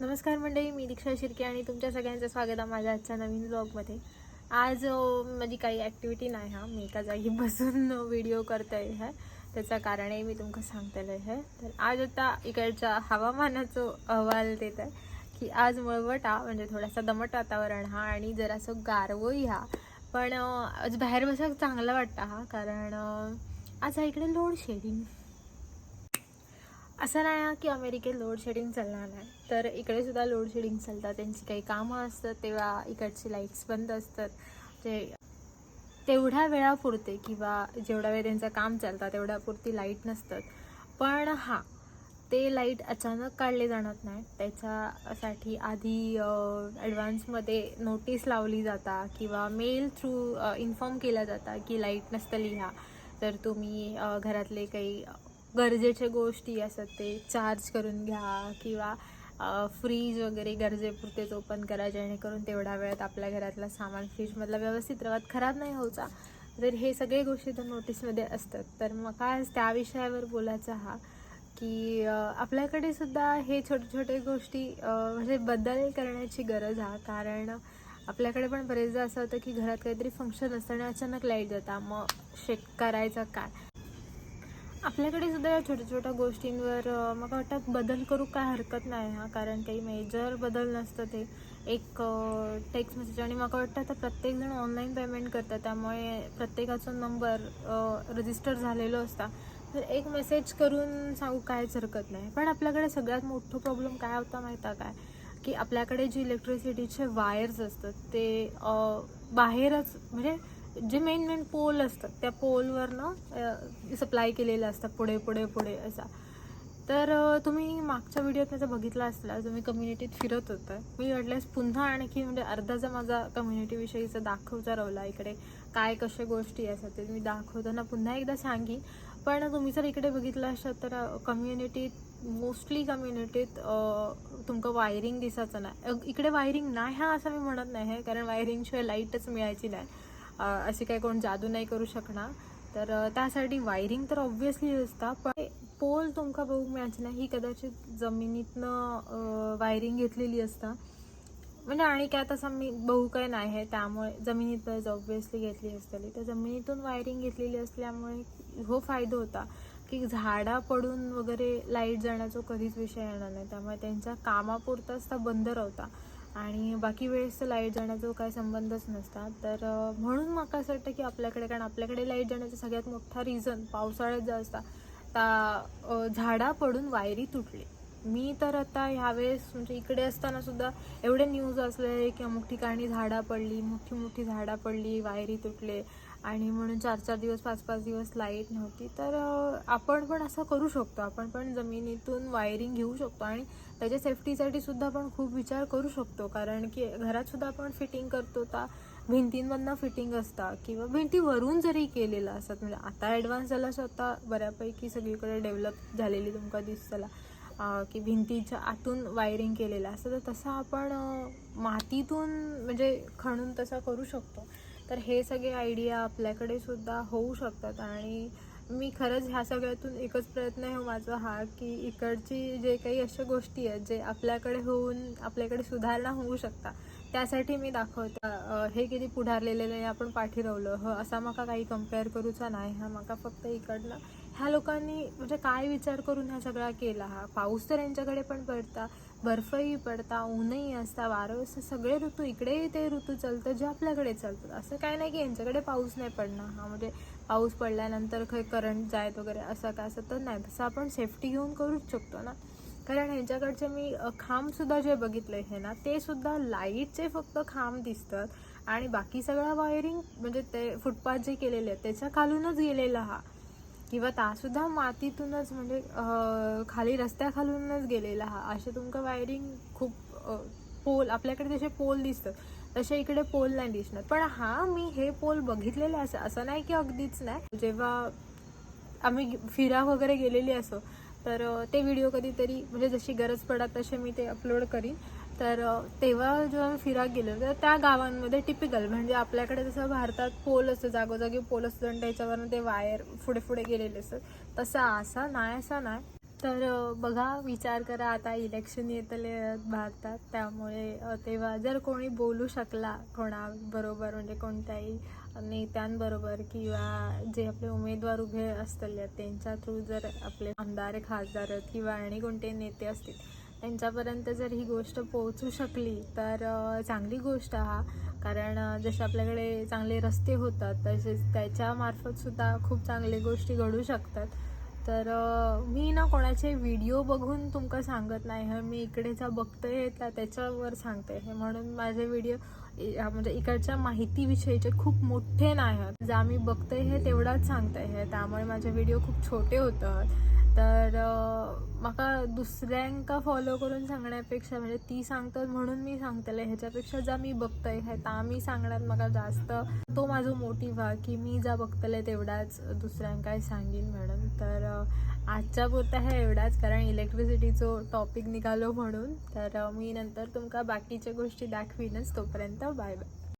नमस्कार मंडळी मी दीक्षा शिर्के आणि तुमच्या सगळ्यांचं स्वागत आहे माझ्या आजच्या नवीन ब्लॉगमध्ये आज माझी म्हणजे काही ॲक्टिव्हिटी नाही हा. मी एका जागी बसून व्हिडिओ करते आहे त्याचं कारणही मी तुमका सांगतेलं आहे तर आज आता इकडच्या हवामानाचं अहवाल देत आहे की आज मळवटा म्हणजे थोडासा दमट वातावरण हा आणि जरासं गारवोही हा. पण आज बाहेर बसायला चांगला वाटतं हा. कारण आज इकडे लोड शेडिंग. असं नाही ना की अमेरिकेत लोड शेडिंग चालणार नाही. तर इकडे सुद्धा लोड शेडिंग चालतात. त्यांची काही कामं असतात तेव्हा इकडची लाईट्स बंद असतात. ते तेवढ्या वेळापुरते किंवा जेवढा वेळ त्यांचं काम चालतं तेवढ्यापुरती लाइट नसतात. पण हां ते लाइट अचानक काढले जाणत नाही. त्याच्यासाठी आधी ॲडव्हान्समध्ये नोटीस लावली जाता किंवा मेल थ्रू इन्फॉर्म केला जाता की लाइट नसतं लिहा. तर तुम्ही घरातले काही गरजेच्या गोष्टी असतात ते चार्ज करून घ्या किंवा फ्रीज वगैरे गरजेपुरतेच ओपन करा जेणेकरून तेवढ्या वेळात आपल्या घरातलं सामान फ्रीजमधला व्यवस्थित रवात खराब नाही होचा तर हे सगळे गोष्टी तर नोटीसमध्ये असतात. तर मग काय त्या विषयावर बोलायचं हा की आपल्याकडे सुद्धा हे छोटे छोटे गोष्टी म्हणजे बदल करण्याची गरज हा. कारण आपल्याकडे पण बरेचदा असं होतं की घरात काहीतरी फंक्शन असतं आणि अचानक लाइट जाता. मग शेक करायचं काय? आपल्याकडे सुद्धा या छोट्या छोट्या गोष्टींवर मला वाटतं बदल करू काय हरकत नाही हा. कारण काही मेजर बदल नसतं ते एक टेक्स्ट मेसेज आणि मला वाटतं आता प्रत्येकजण ऑनलाईन पेमेंट करतात. त्यामुळे प्रत्येकाचा नंबर रजिस्टर झालेलो असता. तर एक मेसेज करून सांगू कायच हरकत नाही. पण आपल्याकडे सगळ्यात मोठं प्रॉब्लेम काय होता माहिती आहे काय की आपल्याकडे जे इलेक्ट्रिसिटीचे वायर्स असतात ते बाहेरच म्हणजे जे मेन मेन पोल असतात त्या पोलवरनं सप्लाय केलेलं असतं पुढे पुढे पुढे असा. तर तुम्ही मागच्या व्हिडिओत त्याचा बघितला असला तुम्ही कम्युनिटीत फिरत होतं. मी वाटल्यास पुन्हा आणखी म्हणजे अर्धाचा माझा कम्युनिटीविषयीचा दाखवचा राहिला इकडे काय कशा गोष्टी असतात ते मी दाखवताना पुन्हा एकदा सांगी पण तुम्ही जर इकडे बघितलं असतात तर कम्युनिटीत मोस्टली कम्युनिटीत तुमचं वायरिंग दिसायचं नाही. इकडे वायरिंग नाही हा असं मी म्हणत नाही आहे कारण वायरिंगशिवाय लाईटच मिळायची नाही. असे काही कोण जादू नाही करू शकणार. तर त्यासाठी वायरिंग तर ऑब्वियसली असता पण पोल तुमका बघू मिळायची नाही. ही कदाचित जमिनीतनं वायरिंग घेतलेली असता. म्हणजे आणि काय तसं मी बहू काय नाही आहे. त्यामुळे जमिनीत ऑब्विसली घेतली असतली. तर जमिनीतून वायरिंग घेतलेली असल्यामुळे हो फायदा होता. की झाडा पडून वगैरे लाइट जाण्याचा कधीच विषय येणार नाही. त्यामुळे त्यांच्या कामापुरताच त्या बंद राहता. आणि बाकी वेळेस तर लाइट जाण्याचा काही संबंधच नसता तर म्हणून मला असं वाटतं की आपल्याकडे कारण आपल्याकडे लाइट जाण्याचा सगळ्यात मोठा रिझन पावसाळ्यात जो असता त्या झाडा पडून वायरी तुटली. मी तर आता ह्यावेळेस म्हणजे इकडे असताना सुद्धा एवढे न्यूज असले की अमुक ठिकाणी झाडा पडली मोठी मोठी झाडा पडली वायरी तुटले. आणि म्हणून चार चार दिवस पाच पाच दिवस लाइट नव्हती. तर आपण पण असं करू शकतो. आपण पण जमिनीतून वायरिंग घेऊ शकतो आणि त्याच्या सेफ्टीसाठी सुद्धा आपण खूप विचार करू शकतो. कारण की घरात सुद्धा आपण फिटिंग करतो तर भिंतींमधनं फिटिंग असता किंवा भिंतीवरून जरी केलेलं असतात म्हणजे आता ॲडव्हान्स झाला स्वतः बऱ्यापैकी सगळीकडे डेव्हलप झालेली तुमका दिसतला की भिंतीच्या आतून वायरिंग केलेलं असतं. तर तसं आपण मातीतून म्हणजे खणून तसा करू शकतो. तर हे सगळे आयडिया आपल्याकडे सुद्धा होऊ शकतात. आणि मी खरंच ह्या सगळ्यातून एकच प्रयत्न आहे माझा हा की इकडची जे काही अशा गोष्टी आहेत जे आपल्याकडे होऊन आपल्याकडे सुधारणा होऊ शकता त्यासाठी मी दाखवता. हे किती पुढारलेले नाही आपण पाठी रावलं ह असा माका काही कंपेअर करूचा नाही. हा माका फक्त इकडनं ह्या लोकांनी म्हणजे काय विचार करून ह्या सगळा केला? हा पाऊस तर यांच्याकडे पण पडता बर्फही पडता ऊनही असता वारं असतं सगळे ऋतू इकडेही ते ऋतू चालतं जे आपल्याकडे चालतात. असं काय नाही की यांच्याकडे पाऊस नाही पडणार. हा म्हणजे पाऊस पडल्यानंतर काही करंट जायत वगैरे असं काय असं तर नाही. तसं आपण सेफ्टी घेऊन करूच शकतो ना. कारण ह्यांच्याकडचे मी खांबसुद्धा जे बघितले हे ना ते सुद्धा लाईटचे फक्त खांब दिसतात. आणि बाकी सगळं वायरिंग म्हणजे ते फुटपाथ जे केलेले आहेत त्याच्या खालूनच गेलेला हा. किंवा तासुद्धा मातीतूनच म्हणजे खाली रस्त्याखालूनच गेलेला हा. असे तुमका वायरिंग खूप पोल आपल्याकडे जसे पोल दिसतात तसे इकडे पोल नाही दिसणार. पण हा मी हे पोल बघितलेले असं असं नाही की अगदीच नाही. जेव्हा आम्ही फिरा वगैरे गेलेली असो तर ते व्हिडिओ कधीतरी म्हणजे जशी गरज पडत तसे मी ते अपलोड करीन. तर तेव्हा जेव्हा मी फिराक गेलो तर त्या गावांमध्ये टिपिकल म्हणजे आपल्याकडे जसं भारतात पोल असतं जागोजागी पोल असतं आणि त्याच्यावरनं ते वायर पुढे पुढे गेलेले असतात. तसं असा नाही असा नाही. तर बघा विचार करा आता इलेक्शन येतले भारतात. त्यामुळे तेव्हा जर कोणी बोलू शकला कोणाबरोबर म्हणजे कोणत्याही नेत्यांबरोबर किंवा जे आपले उमेदवार उभे असतले त्यांच्या थ्रू जर आपले आमदार खासदार किंवा आणि कोणते नेते असतील यांच्यापर्यंत जर ही गोष्ट पोहोचू शकली तर चांगली गोष्ट हा. कारण जसे आपल्याकडे चांगले रस्ते होतात तसेच त्याच्यामार्फतसुद्धा खूप चांगले गोष्टी घडू शकतात. तर मी ना कोणाचे व्हिडिओ बघून तुमका सांगत नाही हे मी इकडे जा बघतोय त्या त्याच्यावर सांगते. हे म्हणून माझे व्हिडिओ म्हणजे इकडच्या माहितीविषयीचे खूप मोठे नाही आहेत. जे आम्ही बघतोय हे तेवढाच सांगतंय हे त्यामुळे माझे व्हिडिओ खूप छोटे होतात. तर म्हाका दुसऱ्यांका फॉलो करून सांगण्यापेक्षा म्हणजे ती सांगतात म्हणून मी सांगतले ह्याच्यापेक्षा जा मी बघतोय. हे ता मी सांगण्यात म्हाका जास्त तो माझो मोटिव्ह हा की मी जा बघतले तेवढाच दुसऱ्यांकाय सांगीन म्हणून तर आजच्या पुरता हे एवढाच कारण इलेक्ट्रिसिटीचो टॉपिक निघालो म्हणून. तर मी नंतर तुमका बाकीच्या गोष्टी दाखवीनच. तोपर्यंत बाय बाय